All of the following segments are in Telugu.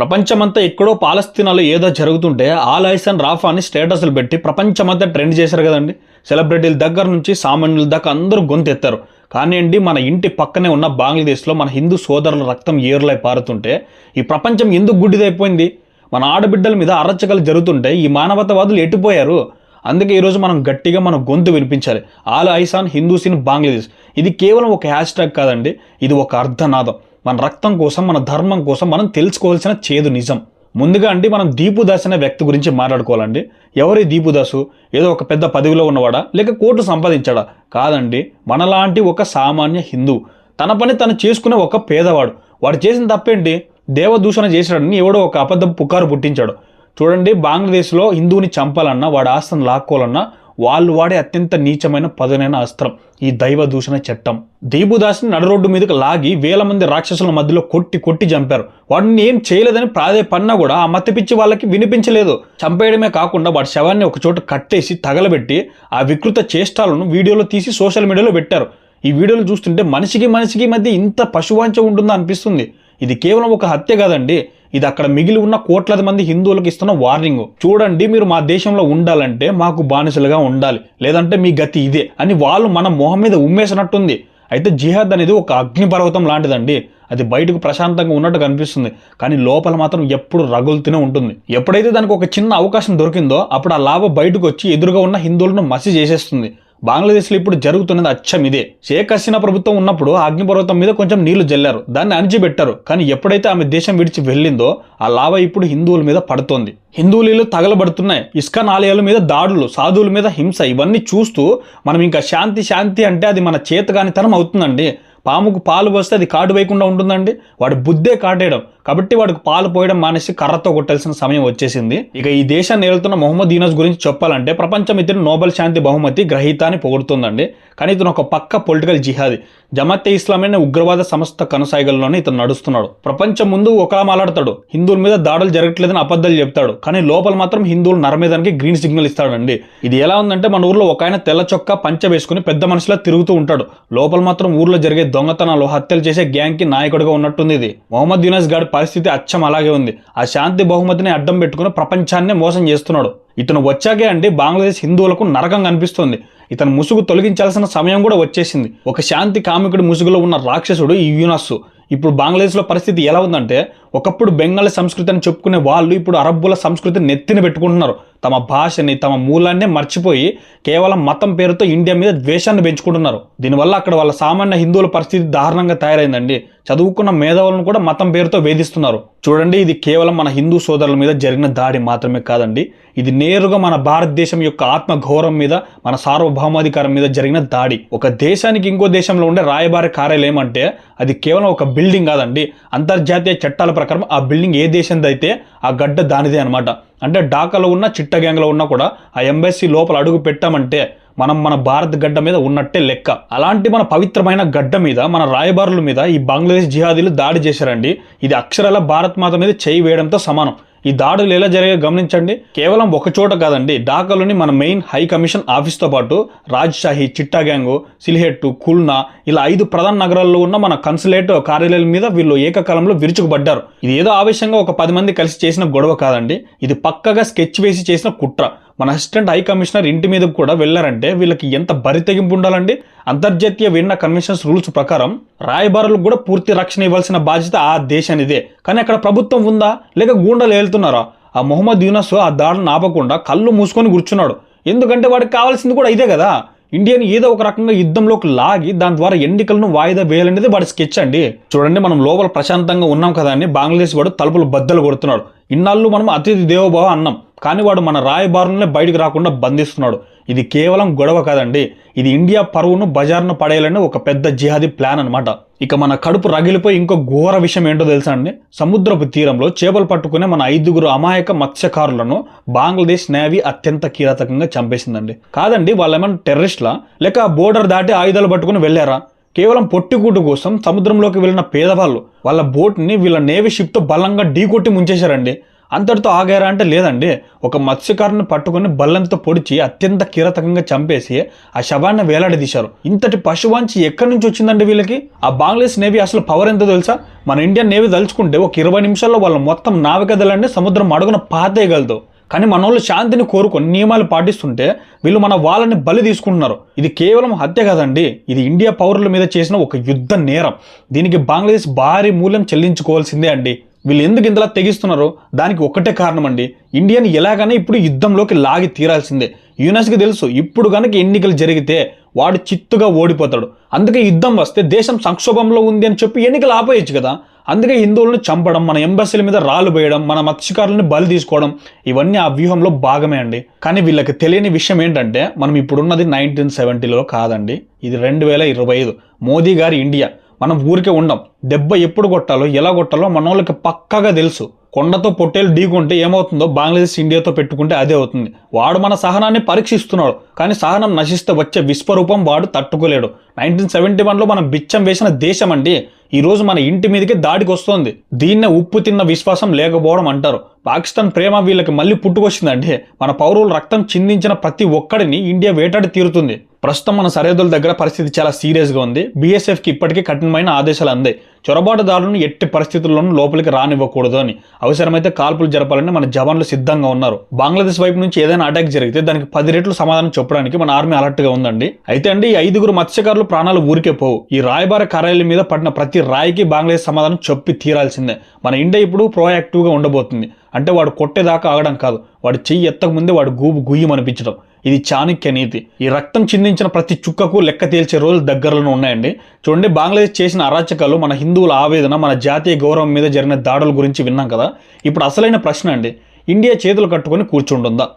ప్రపంచమంతా ఎక్కడో పాలస్తీనాలో ఏదో జరుగుతుంటే ఆల్ ఐసన్ రాఫా అని స్టేటస్లు పెట్టి ప్రపంచమంతా ట్రెండ్ చేశారు కదండి. సెలబ్రిటీల దగ్గర నుంచి సామాన్యుల దాకా అందరూ గొంతెత్తారు. కానీ మన ఇంటి పక్కనే ఉన్న బంగ్లాదేశ్లో మన హిందూ సోదరుల రక్తం ఏరులై పారుతుంటే ఈ ప్రపంచం ఎందుకు గుడ్డిదైపోయింది? మన ఆడబిడ్డల మీద అరచకలు జరుగుతుంటే ఈ మానవతావాదులు ఎట్టిపోయారు అందుకే ఈరోజు మనం గట్టిగా మన గొంతు వినిపించాలి. All eyes on Hindus in Bangladesh. ఇది కేవలం ఒక హ్యాష్ ట్యాగ్ కాదండి ఇది ఒక అర్ధనాదం. మన రక్తం కోసం మన ధర్మం కోసం మనం తెలుసుకోవాల్సిన చేదు నిజం. ముందుగా అండి మనం దీపుదాస్ అనే వ్యక్తి గురించి మాట్లాడుకోవాలండి. ఎవరి దీపుదాసు? ఏదో ఒక పెద్ద పదవిలో ఉన్నవాడా? లేక కోర్టు సంపాదించాడా? కాదండి మనలాంటి ఒక సామాన్య హిందూ. తన పని తను చేసుకునే ఒక పేదవాడు. వాడు చేసిన తప్పేంటి? దేవదూషణ చేశాడని ఎవడో ఒక అబద్ధం పుకారు పుట్టించాడు. చూడండి బంగ్లాదేశ్లో హిందువుని చంపాలన్నా వాడి ఆస్తిని లాక్కోవాలన్నా వాళ్ళు వాడే అత్యంత నీచమైన పదునైన అస్త్రం ఈ దైవ దూషణ చట్టం. దీపుదాస్ని నడరోడ్డు మీదకి లాగి వేల మంది రాక్షసుల మధ్యలో కొట్టి కొట్టి చంపారు. వాడిని ఏం చేయలేదని ప్రాధేయపడినా కూడా ఆ మత్తిపిచ్చి వాళ్ళకి వినిపించలేదు. చంపేయడమే కాకుండా వాడి శవాన్ని ఒక చోట కట్టేసి తగలబెట్టి ఆ వికృత చేష్టాలను వీడియోలో తీసి సోషల్ మీడియాలో పెట్టారు. ఈ వీడియోలు చూస్తుంటే మనిషికి మనిషికి మధ్య ఇంత పశువాంచ ఉంటుందా అనిపిస్తుంది. ఇది కేవలం ఒక హత్య కాదండి. ఇది అక్కడ మిగిలి ఉన్న కోట్లాది మంది హిందువులకు ఇస్తున్న వార్నింగ్. చూడండి మీరు మా దేశంలో ఉండాలంటే మాకు బానిసలుగా ఉండాలి. లేదంటే మీ గతి ఇదే అని వాళ్ళు మన మొహం మీద ఉమ్మేసినట్టుంది. అయితే జిహాద్ అనేది ఒక అగ్నిపర్వతం లాంటిదండి. అది బయటకు ప్రశాంతంగా ఉన్నట్టు కనిపిస్తుంది. కానీ లోపల మాత్రం ఎప్పుడు రగులుతూనే ఉంటుంది. ఎప్పుడైతే దానికి ఒక చిన్న అవకాశం దొరికిందో అప్పుడు ఆ లాభ బయటకు వచ్చి ఎదురుగా ఉన్న హిందువులను మసి చేసేస్తుంది. బంగ్లాదేశ్లో ఇప్పుడు జరుగుతున్నది అచ్చం ఇదే. షేక్ హసీనా ప్రభుత్వం ఉన్నప్పుడు అగ్నిపర్వతం మీద కొంచెం నీళ్ళు జల్లారు. దాన్ని అణిచిపెట్టారు. కానీ ఎప్పుడైతే ఆమె దేశం విడిచి వెళ్ళిందో ఆ లావ ఇప్పుడు హిందువుల మీద పడుతోంది. హిందువులు తగలబడుతున్నాయి. ఇస్కాన్ ఆలయాల మీద దాడులు సాధువుల మీద హింస ఇవన్నీ చూస్తూ మనం ఇంకా శాంతి శాంతి అంటే అది మన చేతగానితనం అవుతుందండి. పాముకు పాలు పోస్తే అది కాటు వేయకుండా ఉంటుందండి. వాడి బుద్ధే కాటేయడం. కాబట్టి వాడికి పాలు పోయడం మానేసి కర్రతో కొట్టాల్సిన సమయం వచ్చేసింది. ఇక ఈ దేశాన్ని ఏలుతున్న మొహమ్మద్ యూనస్ గురించి చెప్పాలంటే ప్రపంచం ఇతను నోబెల్ శాంతి బహుమతి గ్రహీత అని పొగుడుతుందండి. కానీ ఇతను ఒక పక్క పొలిటికల్ జిహాది. జమాతే ఇస్లామీ అనే ఉగ్రవాద సంస్థ కనసాగల్లోనే ఇతను నడుస్తున్నాడు. ప్రపంచం ముందు ఒకలా మాట్లాడతాడు. హిందువుల మీద దాడులు జరగట్లేదని అబద్ధాలు చెప్తాడు. కానీ లోపల మాత్రం హిందువులు నరమేదానికి గ్రీన్ సిగ్నల్ ఇస్తాడండి. ఇది ఎలా ఉందంటే మన ఊర్లో ఒక ఆయన తెల్ల చొక్కా పంచ వేసుకుని పెద్ద మనిషిలా తిరుగుతూ ఉంటాడు. లోపల మాత్రం ఊర్లో జరిగే దొంగతనాలు హత్యలు చేసే గ్యాంగ్కి నాయకుడిగా ఉన్నట్టుంది ఇది. మొహమ్మద్ యూనస్ గాడి పరిస్థితి అచ్చం అలాగే ఉంది. ఆ శాంతి బహుమతిని అడ్డం పెట్టుకుని ప్రపంచాన్నే మోసం చేస్తున్నాడు. ఇతను వచ్చాకే అండి బంగ్లాదేశ్ హిందువులకు నరకం కనిపిస్తుంది. ఇతను ముసుగు తొలగించాల్సిన సమయం కూడా వచ్చేసింది. ఒక శాంతి కామికుడి ముసుగులో ఉన్న రాక్షసుడు ఈ యూనస్సు ఇప్పుడు బంగ్లాదేశ్లో పరిస్థితి ఎలా ఉందంటే ఒకప్పుడు బెంగాలీ సంస్కృతి అని చెప్పుకునే వాళ్ళు ఇప్పుడు అరబ్బుల సంస్కృతిని నెత్తిన పెట్టుకుంటున్నారు. తమ భాషని తమ మూలాన్నే మర్చిపోయి కేవలం మతం పేరుతో ఇండియా మీద ద్వేషాన్ని పెంచుకుంటున్నారు. దీనివల్ల అక్కడ వాళ్ళ సామాన్య హిందువుల పరిస్థితి దారుణంగా తయారైందండి. చదువుకున్న మేధావులను కూడా మతం పేరుతో వేధిస్తున్నారు. చూడండి ఇది కేవలం మన హిందూ సోదరుల మీద జరిగిన దాడి మాత్రమే కాదండి. ఇది నేరుగా మన భారతదేశం యొక్క ఆత్మ గౌరవం మీద మన సార్వభౌమాధికారం మీద జరిగిన దాడి. ఒక దేశానికి ఇంకో దేశంలో ఉండే రాయబారి కార్యాలయం అంటే అది కేవలం ఒక బిల్డింగ్ కాదండి. అంతర్జాతీయ చట్టాల ప్రకారం ఆ బిల్డింగ్ ఏ దేశంది అయితే ఆ గడ్డ దానిదే అనమాట అంటే ఢాకాలో ఉన్న చిట్ట గ్యాంగ్లో ఉన్నా కూడా ఆ ఎంబసీ లోపల అడుగు పెట్టామంటే మనం మన భారత్ గడ్డ మీద ఉన్నట్టే లెక్క. అలాంటి మన పవిత్రమైన గడ్డ మీద మన రాయబారుల మీద ఈ బంగ్లాదేశ్ జిహాదీలు దాడి చేశారండి. ఇది అక్షరాల భారత్ మాత మీద చేయి వేయడంతో సమానం. ఈ దాడులు ఎలా జరిగే గమనించండి. కేవలం ఒక చోట కాదండి ఢాకాలోని మన మెయిన్ హై కమిషన్ ఆఫీస్తో పాటు రాజ్షాహి చిట్టాగ్యాంగ్ సిల్హెట్టు కుల్నా ఇలా ఐదు ప్రధాన నగరాల్లో ఉన్న మన కన్సులేట్ కార్యాలయాల మీద వీళ్ళు ఏకకాలంలో విరుచుకుపడ్డారు. ఇది ఏదో ఆవేశంగా ఒక పది మంది కలిసి చేసిన గొడవ కాదండి. ఇది పక్కగా స్కెచ్ వేసి చేసిన కుట్ర. మన అసిస్టెంట్ హై కమిషనర్ ఇంటి మీదకు కూడా వెళ్ళారంటే వీళ్ళకి ఎంత బరి తెగింపు ఉండాలండి? అంతర్జాతీయ విన్న కన్వెన్షన్స్ రూల్స్ ప్రకారం రాయబారులకు కూడా పూర్తి రక్షణ ఇవ్వాల్సిన బాధ్యత ఆ దేశానిదే. కానీ అక్కడ ప్రభుత్వం ఉందా? లేక గూండాలు వెళ్తున్నారా ఆ మొహమ్మద్ యూనస్ ఆ దాడిని ఆపకుండా కళ్ళు మూసుకొని కూర్చున్నాడు. ఎందుకంటే వాడికి కావాల్సింది కూడా ఇదే కదా. ఇండియాని ఏదో ఒక రకంగా యుద్ధంలోకి లాగి దాని ద్వారా ఎన్నికలను వాయిదా వేయాలనేది వాడి స్కెచ్ అండి. చూడండి మనం లోపల ప్రశాంతంగా ఉన్నాం కదా అని బంగ్లాదేశ్ వాడు తలుపులు బద్దలు కొడుతున్నాడు. ఇన్నాళ్ళు మనం అతిథి దేవోభవ అన్నాం. కానీ వాడు మన రాయబారులనే బయటికి రాకుండా బంధిస్తున్నాడు. ఇది కేవలం గొడవ కాదండి. ఇది ఇండియా పరువును బజార్ను పడేయాలని ఒక పెద్ద జిహాదీ ప్లాన్ అనమాట ఇక మన కడుపు రగిలిపోయి ఇంకో ఘోర విషయం ఏంటో తెలుసా అండి? సముద్రపు తీరంలో చేపలు పట్టుకునే మన ఐదుగురు అమాయక మత్స్యకారులను బంగ్లాదేశ్ నేవీ అత్యంత కీలకంగా చంపేసిందండి. కాదండి వాళ్ళేమన్నా టెర్రరిస్ట్లా? లేక బోర్డర్ దాటి ఆయుధాలు పట్టుకుని వెళ్ళారా? కేవలం పొట్టిగూటు కోసం సముద్రంలోకి వెళ్ళిన పేదవాళ్ళు వాళ్ళ బోట్ని వీళ్ళ నేవీ షిప్తో బలంగా ఢీకొట్టి ముంచేశారండి. అంతటితో ఆగారా అంటే లేదండి. ఒక మత్స్యకారుని పట్టుకుని బల్లంతో పొడిచి అత్యంత కీరతకంగా చంపేసి ఆ శవాన్ని వేలాడదీశారు ఇంతటి పశువాంచి ఎక్కడి నుంచి వచ్చిందండి వీళ్ళకి? ఆ బంగ్లాదేశ్ నేవీ అసలు పవర్ ఎంతో తెలుసా? మన ఇండియన్ నేవీ తలుచుకుంటే ఒక ఇరవై నిమిషాల్లో వాళ్ళ మొత్తం నావికదలన్నీ సముద్రం అడుగున పాతేయగలదు. కానీ మన వాళ్ళు శాంతిని కోరుకొని నియమాలు పాటిస్తుంటే వీళ్ళు మన వాళ్ళని బలి తీసుకుంటున్నారు. ఇది కేవలం హత్య కాదండి. ఇది ఇండియా పౌరుల మీద చేసిన ఒక యుద్ధ నేరం. దీనికి బంగ్లాదేశ్ భారీ మూల్యం చెల్లించుకోవాల్సిందే అండి. వీళ్ళు ఎందుకు ఇంతలా తెగిస్తున్నారో దానికి ఒక్కటే కారణం అండి ఇండియాని ఎలాగైనా ఇప్పుడు యుద్ధంలోకి లాగి తీరాల్సిందే. యునెస్కి తెలుసు ఇప్పుడు కనుక ఎన్నికలు జరిగితే వాడు చిత్తుగా ఓడిపోతాడు. అందుకే యుద్ధం వస్తే దేశం సంక్షోభంలో ఉంది అని చెప్పి ఎన్నికలు ఆపేయచ్చు కదా. అందుకే హిందువులను చంపడం మన ఎంబసీల మీద రాళ్ళు వేయడం మన మత్స్యకారులను బలి తీసుకోవడం ఇవన్నీ ఆ వ్యూహంలో భాగమే అండి. కానీ వీళ్ళకి తెలియని విషయం ఏంటంటే మనం ఇప్పుడున్నది నైన్టీన్ సెవెంటీలో కాదండి. ఇది రెండు వేల ఇరవై ఐదు. మోదీ గారి ఇండియా. మనం ఊరికే ఉండం. దెబ్బ ఎప్పుడు కొట్టాలో ఎలా కొట్టాలో మన వాళ్ళకి పక్కగా తెలుసు. కొండతో పొట్టేలు ఢీకుంటే ఏమవుతుందో బంగ్లాదేశ్ ఇండియాతో పెట్టుకుంటే అదే అవుతుంది. వాడు మన సహనాన్ని పరీక్షిస్తున్నాడు కానీ సహనం నశిస్తే వచ్చే విశ్వరూపం వాడు తట్టుకోలేడు. నైన్టీన్ సెవెంటీ వన్లో మనం బిచ్చం వేసిన దేశం అండి ఈ రోజు మన ఇంటి మీదకి దాడికి వస్తోంది దీన్నే ఉప్పు తిన్న విశ్వాసం లేకపోవడం అంటారు. పాకిస్తాన్ ప్రేమ వీళ్ళకి మళ్ళీ పుట్టుకొచ్చిందండి మన పౌరులు రక్తం చిందించిన ప్రతి ఒక్కడిని ఇండియా వేటాడి తీరుతుంది. ప్రస్తుతం మన సరిహద్దుల దగ్గర పరిస్థితి చాలా సీరియస్గా ఉంది. బీఎస్ఎఫ్కి ఇప్పటికీ కఠినమైన ఆదేశాలు అందాయి. చొరబాటుదారులను ఎట్టి పరిస్థితుల్లోనూ లోపలికి రానివ్వకూడదు అని. అవసరమైతే కాల్పులు జరపాలని మన జవాన్లు సిద్ధంగా ఉన్నారు. బంగ్లాదేశ్ వైపు నుంచి ఏదైనా అటాక్ జరిగితే దానికి పది రెట్లు సమాధానం చెప్పడానికి మన ఆర్మీ అలర్ట్గా ఉందండి. అయితే అండి ఈ ఐదుగురు మత్స్యకారులు ప్రాణాలు ఊరికే పోవు. ఈ రాయబార కార్యాలయం మీద పడిన ప్రతి రాయికి బంగ్లాదేశ్ సమాధానం చెప్పి తీరాల్సిందే. మన ఇండియా ఇప్పుడు ప్రోయాక్టివ్గా ఉండబోతుంది. అంటే వాడు కొట్టేదాకా ఆగడం కాదు. వాడు చెయ్యి ఎత్తకముందే వాడు గూబు గుయ్యం అనిపించడం ఇది చాణక్య నీతి. ఈ రక్తం చిందించిన ప్రతి చుక్కకు లెక్క తేల్చే రోజులు దగ్గరలోనే ఉన్నాయండి. చూడండి బంగ్లాదేశ్ చేసిన అరాచకాలు మన హిందువుల ఆవేదన మన జాతీయ గౌరవం మీద జరిగిన దాడుల గురించి విన్నాం కదా. ఇప్పుడు అసలైన ప్రశ్న అండి. ఇండియా చేతులు కట్టుకొని కూర్చుంటుందా?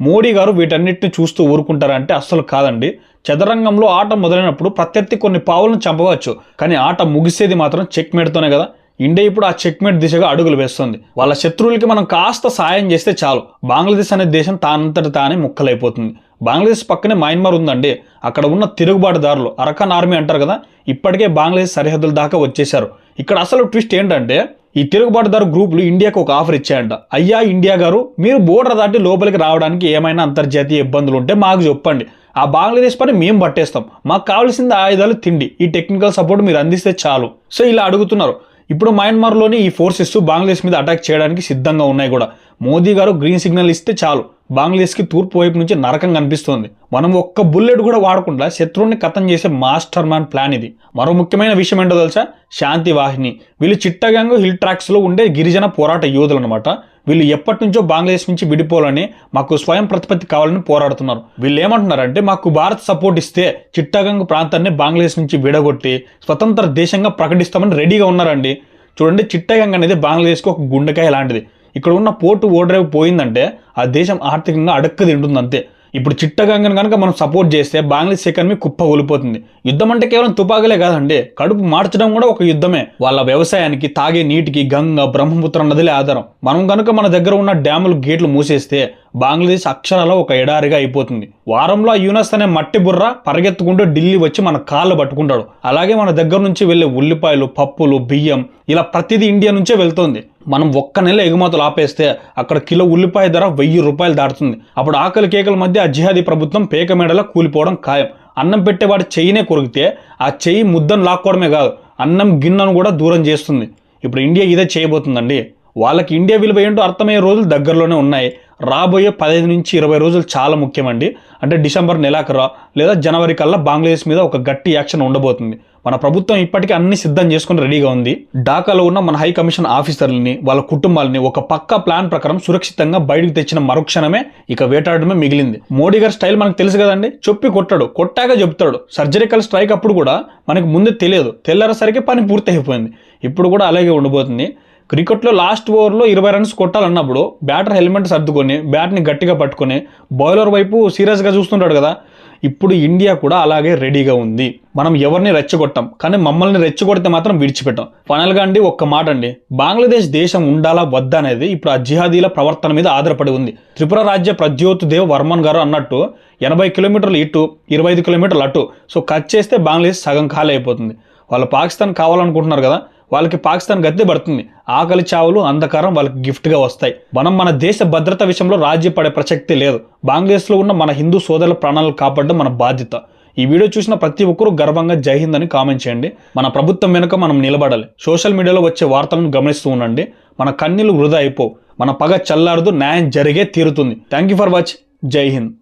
మోడీ గారు వీటన్నిటిని చూస్తూ ఊరుకుంటారంటే అస్సలు కాదండి. చదరంగంలో ఆట మొదలైనప్పుడు ప్రత్యర్థి కొన్ని పావులను చంపవచ్చు. కానీ ఆట ముగిసేది మాత్రం చెక్ మేట్తోనే కదా. ఇండియా ఇప్పుడు ఆ చెక్మేట్ దిశగా అడుగులు వేస్తుంది. వాళ్ళ శత్రువులకి మనం కాస్త సాయం చేస్తే చాలు. బంగ్లాదేశ్ అనే దేశం తానంతట తానే ముక్కలైపోతుంది. బంగ్లాదేశ్ పక్కనే మయన్మార్ ఉందండి. అక్కడ ఉన్న తిరుగుబాటుదారులు అరకాన్ ఆర్మీ అంటారు కదా ఇప్పటికే బంగ్లాదేశ్ సరిహద్దుల దాకా వచ్చేశారు. ఇక్కడ అసలు ట్విస్ట్ ఏంటంటే ఈ తిరుగుబాటుదారు గ్రూపులు ఇండియాకు ఒక ఆఫర్ ఇచ్చాయంట. అయ్యా ఇండియా గారు మీరు బోర్డర్ దాటి లోపలికి రావడానికి ఏమైనా అంతర్జాతీయ ఇబ్బందులు ఉంటే మాకు చెప్పండి. ఆ బంగ్లాదేశ్ పని మేము పట్టేస్తాం. మాకు కావాల్సింది ఆయుధాలు తిండి. ఈ టెక్నికల్ సపోర్ట్ మీరు అందిస్తే చాలు. సో ఇలా అడుగుతున్నారు. ఇప్పుడు మయన్మార్లోని ఈ ఫోర్సెస్ బంగ్లాదేశ్ మీద అటాక్ చేయడానికి సిద్ధంగా ఉన్నాయి కూడా. మోదీ గారు గ్రీన్ సిగ్నల్ ఇస్తే చాలు. బంగ్లాదేశ్కి తూర్పు వైపు నుంచి నరకం కనిపిస్తోంది. మనం ఒక్క బుల్లెట్ కూడా వాడకుండా శత్రువుని కథం చేసే మాస్టర్ మ్యాన్ ప్లాన్ ఇది. మరో ముఖ్యమైన విషయం ఏంటో తెలుసా? శాంతి వాహిని. వీళ్ళు చిట్టగాంగ్ హిల్ ట్రాక్స్లో ఉండే గిరిజన పోరాట యోధులు అనమాట వీళ్ళు ఎప్పటి నుంచో బంగ్లాదేశ్ నుంచి విడిపోవాలని మాకు స్వయం ప్రతిపత్తి కావాలని పోరాడుతున్నారు. వీళ్ళు ఏమంటున్నారంటే మాకు భారత్ సపోర్ట్ ఇస్తే చిట్టాగంగ్ ప్రాంతాన్ని బంగ్లాదేశ్ నుంచి విడగొట్టి స్వతంత్ర దేశంగా ప్రకటిస్తామని రెడీగా ఉన్నారండి. చూడండి చిట్టగంగ్ అనేది బంగ్లాదేశ్కి ఒక గుండెకాయ లాంటిది. ఇక్కడ ఉన్న పోర్టు ఓడ్రేవ్ పోయిందంటే ఆ దేశం ఆర్థికంగా అడక్క తింటుంది అంతే ఇప్పుడు చిట్టగంగను కనుక మనం సపోర్ట్ చేస్తే బంగ్లాదేశ్ ఎకానమీ కుప్ప కూలిపోతుంది. యుద్ధం అంటే కేవలం తుపాకులే కాదండి. కడుపు మార్చడం కూడా ఒక యుద్ధమే. వాళ్ళ వ్యవసాయానికి తాగే నీటికి గంగ బ్రహ్మపుత్ర నదిలే ఆధారం. మనం కనుక మన దగ్గర ఉన్న డ్యాములు గేట్లు మూసేస్తే బంగ్లాదేశ్ అక్షరాల ఒక ఎడారిగా అయిపోతుంది. వారంలో యూనస్ అనే మట్టి బుర్ర పరిగెత్తుకుంటూ ఢిల్లీ వచ్చి మన కాళ్ళు పట్టుకుంటాడు. అలాగే మన దగ్గర నుంచి వెళ్ళే ఉల్లిపాయలు పప్పులు బియ్యం ఇలా ప్రతిదీ ఇండియా నుంచే వెళ్తుంది. మనం ఒక్క నెల ఎగుమతులు ఆపేస్తే అక్కడ కిలో ఉల్లిపాయ ధర వెయ్యి రూపాయలు దాటుతుంది. అప్పుడు ఆకలి కేకల మధ్య ఆ జిహాదీ ప్రభుత్వం పేక మేడలా కూలిపోవడం ఖాయం. అన్నం పెట్టేవాడి చెయ్యినే కొరికితే ఆ చెయ్యి ముద్దను లాక్కోవడమే కాదు అన్నం గిన్నెను కూడా దూరం చేస్తుంది. ఇప్పుడు ఇండియా ఇదే చేయబోతుందండి. వాళ్ళకి ఇండియా విలువ ఏంటో అర్థమయ్యే రోజులు దగ్గరలోనే ఉన్నాయి. రాబోయే పదహైదు నుంచి ఇరవై రోజులు చాలా ముఖ్యమండి. అంటే డిసెంబర్ నెలాఖరు లేదా జనవరి కల్లా బంగ్లాదేశ్ మీద ఒక గట్టి యాక్షన్ ఉండబోతుంది. మన ప్రభుత్వం ఇప్పటికీ అన్ని సిద్ధం చేసుకుని రెడీగా ఉంది. ఢాకాలో ఉన్న మన హై కమిషన్ ఆఫీసర్లని వాళ్ళ కుటుంబాలని ఒక పక్కా ప్లాన్ ప్రకారం సురక్షితంగా బయటకు తెచ్చిన మరుక్షణమే ఇక వేటాడడమే మిగిలింది. మోడీ గారి స్టైల్ మనకు తెలుసు కదండి. చెప్పి కొట్టాడు కొట్టాక చెప్తాడు. సర్జరికల్ స్ట్రైక్ అప్పుడు కూడా మనకు ముందే తెలియదు. తెల్లారసరికి పని పూర్తి అయిపోయింది ఇప్పుడు కూడా అలాగే ఉండబోతుంది. క్రికెట్లో లాస్ట్ ఓవర్లో ఇరవై రన్స్ కొట్టాలన్నప్పుడు బ్యాటర్ హెల్మెట్ సర్దుకొని బ్యాట్ని గట్టిగా పట్టుకొని బౌలర్ వైపు సీరియస్గా చూస్తుంటాడు కదా. ఇప్పుడు ఇండియా కూడా అలాగే రెడీగా ఉంది. మనం ఎవరిని రెచ్చగొట్టాం? కానీ మమ్మల్ని రెచ్చగొడితే మాత్రం విడిచిపెట్టాం. ఫైనల్గా అండి ఒక్క మాట అండి. బంగ్లాదేశ్ దేశం ఉండాలా వద్దా అనేది ఇప్పుడు ఆ జిహాదీల ప్రవర్తన మీద ఆధారపడి ఉంది. త్రిపుర రాజ్య ప్రద్యోత్ దేవ్ వర్మన్ గారు అన్నట్టు ఎనభై కిలోమీటర్లు ఇటు ఇరవై ఐదు కిలోమీటర్లు అటు. సో కట్ చేస్తే బంగ్లాదేశ్ సగం ఖాళీ అయిపోతుంది. వాళ్ళు పాకిస్తాన్ కావాలనుకుంటున్నారు కదా. వాళ్ళకి పాకిస్తాన్ గద్దె పడుతుంది. ఆకలి చావులు అంధకారం వాళ్ళకి గిఫ్ట్గా వస్తాయి. మనం మన దేశ భద్రత విషయంలో రాజీ పడే ప్రసక్తి లేదు. బంగ్లాదేశ్లో ఉన్న మన హిందూ సోదరుల ప్రాణాలను కాపాడడం మన బాధ్యత. ఈ వీడియో చూసిన ప్రతి ఒక్కరూ గర్వంగా జై హింద్ అని కామెంట్ చేయండి. మన ప్రభుత్వం వెనుక మనం నిలబడాలి. సోషల్ మీడియాలో వచ్చే వార్తలను గమనిస్తూ ఉండండి. మన కన్నీళ్ళు వృధా అయిపో. మన పగ చల్లారదు న్యాయం జరిగే తీరుతుంది. Thank you for watch. జై హింద్.